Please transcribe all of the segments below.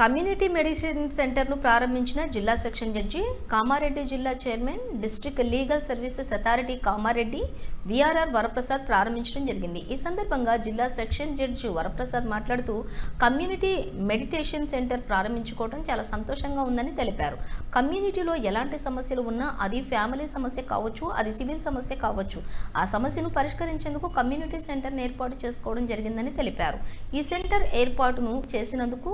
Community medicine సెంటర్ను ప్రారంభించిన జిల్లా సెక్షన్ జడ్జి కామారెడ్డి జిల్లా chairman district legal services authority Kamareddy V R R Varaprasad ప్రారంభించడం జరిగింది. ఈ సందర్భంగా జిల్లా సెక్షన్ జడ్జి వరప్రసాద్ మాట్లాడుతూ కమ్యూనిటీ మెడిటేషన్ సెంటర్ ప్రారంభించుకోవడం చాలా సంతోషంగా ఉందని తెలిపారు. కమ్యూనిటీలో ఎలాంటి సమస్యలు ఉన్నా అది ఫ్యామిలీ సమస్య కావచ్చు అది సివిల్ సమస్య కావచ్చు. ఆ సమస్యను పరిష్కరించేందుకు కమ్యూనిటీ సెంటర్ను ఏర్పాటు చేసుకోవడం జరిగిందని తెలిపారు. ఈ సెంటర్ ఏర్పాటును చేసినందుకు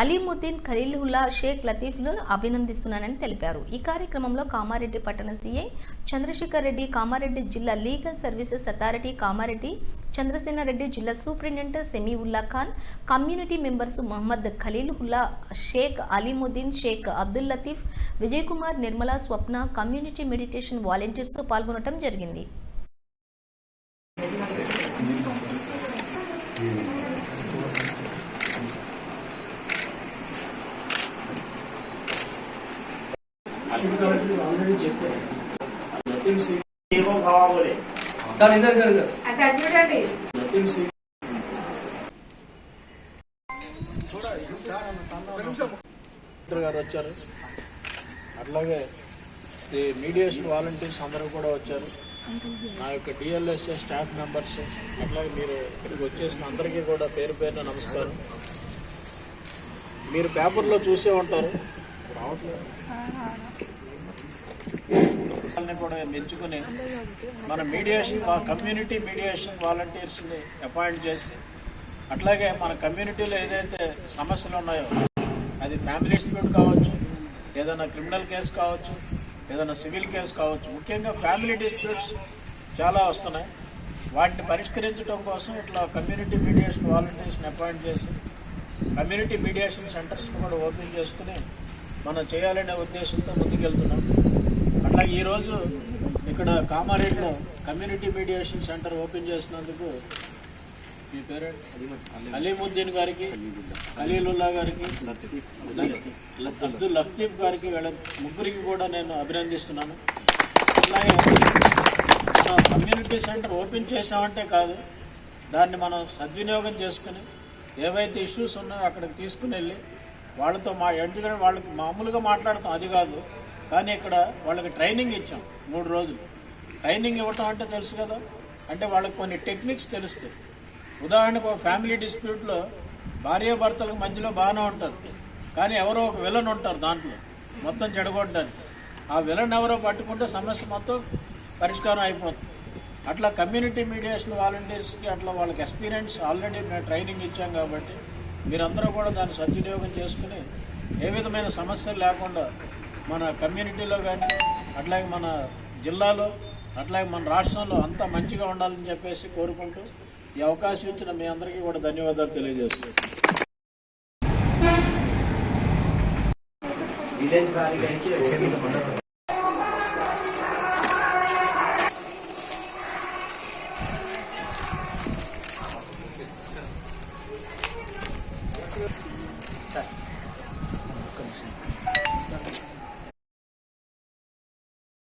అలీముద్దీన్ ఖలీల్హుల్లా షేక్ లతీఫ్ను అభినందిస్తున్నానని తెలిపారు. ఈ కార్యక్రమంలో కామారెడ్డి పట్టణ సీఐ చంద్రశేఖర్ రెడ్డి కామారెడ్డి జిల్లా legal services authority Kamareddy Chandrasenareddy జిల్లా superintendent Samiulla Khan community members Mohammad Khaleelulla Sheikh Aleemuddin Sheikh Abdul Latif Vijay Kumar Nirmala Swapna community meditation volunteers పాల్గొనడం జరిగింది. సార్ చూడండి. గారు వచ్చారు. అట్లాగే ఈ మీడియేషన్ వాలంటీర్స్ అందరూ కూడా వచ్చారు. నా యొక్క డిఎల్ఎస్ఏ స్టాఫ్ మెంబర్స్ అట్లాగే మీరు ఇక్కడికి వచ్చేసిన అందరికీ కూడా పేరు పేరున నమస్కారం. మీరు పేపర్లో చూసే ఉంటారు. కూడా మెచ్చుకుని మన మీడియేషన్ కమ్యూనిటీ మీడియేషన్ వాలంటీర్స్ని అపాయింట్ చేసి అట్లాగే మన కమ్యూనిటీలో ఏదైతే సమస్యలు ఉన్నాయో అది ఫ్యామిలీ డిస్ప్యూట్ కావచ్చు ఏదైనా క్రిమినల్ కేసు కావచ్చు ఏదైనా సివిల్ కేసు కావచ్చు ముఖ్యంగా ఫ్యామిలీ డిస్ప్యూట్స్ చాలా వస్తున్నాయి. వాటిని పరిష్కరించడం కోసం ఇట్లా కమ్యూనిటీ మీడియేషన్ వాలంటీర్స్ని అపాయింట్ చేసి కమ్యూనిటీ మీడియేషన్ సెంటర్స్ కూడా ఓపెన్ చేసుకుని మనం చేయాలనే ఉద్దేశంతో ముందుకెళ్తున్నాం. అట్లాగే ఈరోజు ఇక్కడ కామారెడ్డిలో కమ్యూనిటీ మీడియేషన్ సెంటర్ ఓపెన్ చేసినందుకు మీ పేరేంటి? అలీముద్దీన్ గారికి ఖలీలుల్లా గారికి అబ్దుల్ లఫ్తీఫ్ గారికి వీళ్ళ ముగ్గురికి కూడా నేను అభినందిస్తున్నాను. అలాగే కమ్యూనిటీ సెంటర్ ఓపెన్ చేసామంటే కాదు దాన్ని మనం సద్వినియోగం చేసుకుని ఏవైతే ఇష్యూస్ ఉన్నాయో అక్కడికి తీసుకుని వెళ్ళి వాళ్ళతో మా ఎందుకంటే వాళ్ళకి మామూలుగా మాట్లాడతాం అది కాదు. కానీ ఇక్కడ వాళ్ళకి ట్రైనింగ్ ఇచ్చాం మూడు రోజులు. ట్రైనింగ్ ఇవ్వటం అంటే తెలుసు కదా? అంటే వాళ్ళకి కొన్ని టెక్నిక్స్ తెలుస్తాయి. ఉదాహరణకు ఒక ఫ్యామిలీ డిస్ప్యూట్లో భార్యాభర్తలకు మధ్యలో బాగానే ఉంటారు. కానీ ఎవరో ఒక విలన్ ఉంటారు దాంట్లో మొత్తం చెడగొట్టడానికి. ఆ విలన్ ఎవరో పట్టుకుంటే సమస్య మొత్తం పరిష్కారం అయిపోతుంది. అట్లా కమ్యూనిటీ మీడియేషన్ వాలంటీర్స్కి అట్లా వాళ్ళకి ఎక్స్పీరియన్స్ ఆల్రెడీ మేము ట్రైనింగ్ ఇచ్చాం కాబట్టి మీరందరూ కూడా దాన్ని సద్వినియోగం చేసుకుని ఏ విధమైన సమస్యలు లేకుండా మన కమ్యూనిటీలో కానీ అట్లాగే మన జిల్లాలో అట్లాగే మన రాష్ట్రంలో అంతా మంచిగా ఉండాలని చెప్పేసి కోరుకుంటూ ఈ అవకాశం ఇచ్చిన మీ అందరికీ కూడా ధన్యవాదాలు తెలియజేస్తున్నాను 这个是第，对。